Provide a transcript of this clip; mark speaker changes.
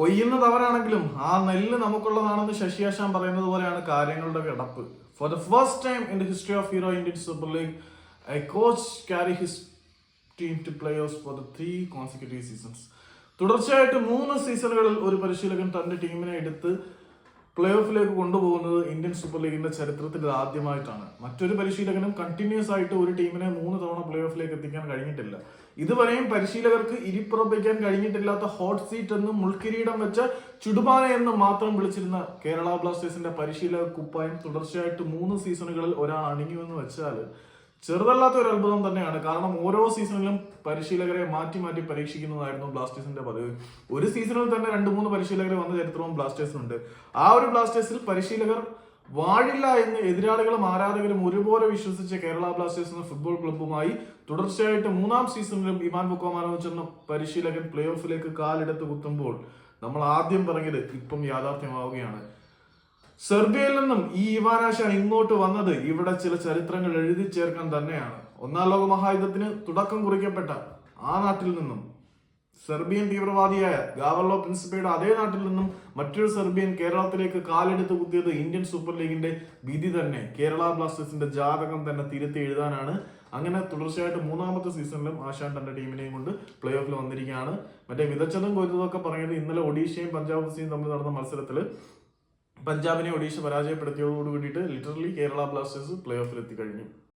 Speaker 1: കൊയ്യുന്നത് അവരാണെങ്കിലും ആ നെല്ല് നമുക്കുള്ളതാണെന്ന് ശശിയാശാൻ പറയുന്നത് പോലെയാണ് കാര്യങ്ങളുടെ കിടപ്പ്. For the first time in the history of Hero Indian super league I coach carry his team to players for the three consecutive seasons തുടർച്ചയായിട്ട് മൂന്ന് സീസണുകളിൽ ഒരു പരിശീലകൻ തന്റെ ടീമിനെ എടുത്ത് പ്ലേ ഓഫിലേക്ക് കൊണ്ടുപോകുന്നത് ഇന്ത്യൻ സൂപ്പർ ലീഗിന്റെ ചരിത്രത്തിൽ ആദ്യമായിട്ടാണ്. മറ്റൊരു പരിശീലകനും കണ്ടിന്യൂസ് ആയിട്ട് ഒരു ടീമിനെ മൂന്ന് തവണ പ്ലേ ഓഫിലേക്ക് എത്തിക്കാൻ കഴിഞ്ഞിട്ടില്ല. ഇതുവരെയും പരിശീലകർക്ക് ഇരിപ്പുറപ്പിക്കാൻ കഴിഞ്ഞിട്ടില്ലാത്ത ഹോട്ട് സീറ്റ് എന്ന് മുൾക്കിരീടം വെച്ച ചുടുപാന എന്ന് മാത്രം വിളിച്ചിരുന്ന കേരള ബ്ലാസ്റ്റേഴ്സിന്റെ പരിശീലക കുപ്പായം തുടർച്ചയായിട്ട് മൂന്ന് സീസണുകളിൽ ഒരാൾ അണിഞ്ഞു എന്ന് വെച്ചാൽ ചെറുതല്ലാത്ത ഒരു അത്ഭുതം തന്നെയാണ്. കാരണം ഓരോ സീസണിലും പരിശീലകരെ മാറ്റി മാറ്റി പരീക്ഷിക്കുന്നതായിരുന്നു ബ്ലാസ്റ്റേഴ്സിന്റെ പതിവ്. ഒരു സീസണിൽ തന്നെ രണ്ട് മൂന്ന് പരിശീലകരെ വന്ന ചരിത്രവും ബ്ലാസ്റ്റേഴ്സിനുണ്ട്. ആ ഒരു ബ്ലാസ്റ്റേഴ്സിൽ പരിശീലകർ വാഴില്ല എന്ന് എതിരാളികളും ആരാധകരും ഒരുപോലെ വിശ്വസിച്ച കേരള ബ്ലാസ്റ്റേഴ്സ് എന്ന ഫുട്ബോൾ ക്ലബ്ബുമായി തുടർച്ചയായിട്ട് മൂന്നാം സീസണിലും ഇവാൻ ബുക്കോമാനോവിച്ച് എന്ന പരിശീലകൻ പ്ലേ ഓഫിലേക്ക് കാലെടുത്ത് കുത്തുമ്പോൾ നമ്മൾ ആദ്യം പറഞ്ഞത് ഇപ്പം യാഥാർത്ഥ്യമാവുകയാണ്. സെർബിയയിൽ നിന്നും ഈ ഇവാനാശ ഇങ്ങോട്ട് വന്നത്. ഇവിടെ ചില ചരിത്രങ്ങൾ എഴുതി ചേർക്കാൻ തന്നെയാണ്. ഒന്നാം ലോക മഹായുദ്ധത്തിന് തുടക്കം കുറിക്കപ്പെട്ട ആ നാട്ടിൽ നിന്നും സെർബിയൻ തീവ്രവാദിയായ ഗാവർലോ പ്രിൻസിപ്പയുടെ അതേ നാട്ടിൽ നിന്നും മറ്റൊരു സെർബിയൻ കേരളത്തിലേക്ക് കാലെടുത്ത് കുത്തിയത് ഇന്ത്യൻ സൂപ്പർ ലീഗിന്റെ വിധി തന്നെ കേരള ബ്ലാസ്റ്റേഴ്സിന്റെ ജാതകം തന്നെ തിരുത്തി എഴുതാനാണ്. അങ്ങനെ തുടർച്ചയായിട്ട് മൂന്നാമത്തെ സീസണിലും ആശാൻ തന്റെ ടീമിനെയും കൊണ്ട് പ്ലേ ഓഫിൽ വന്നിരിക്കുകയാണ്. മറ്റേ വിതച്ചതും കൊയ്തതും ഒക്കെ പറയുന്നത് ഇന്നലെ ഒഡീഷയും പഞ്ചാബ് സിയും തമ്മിൽ നടന്ന മത്സരത്തിൽ പഞ്ചാബിനെ ഒഡീഷ പരാജയപ്പെടുത്തിയതോട് കൂടിയിട്ട് ലിറ്ററലി കേരള ബ്ലാസ്റ്റേഴ്സ് പ്ലേ ഓഫിൽ എത്തിക്കഴിഞ്ഞു.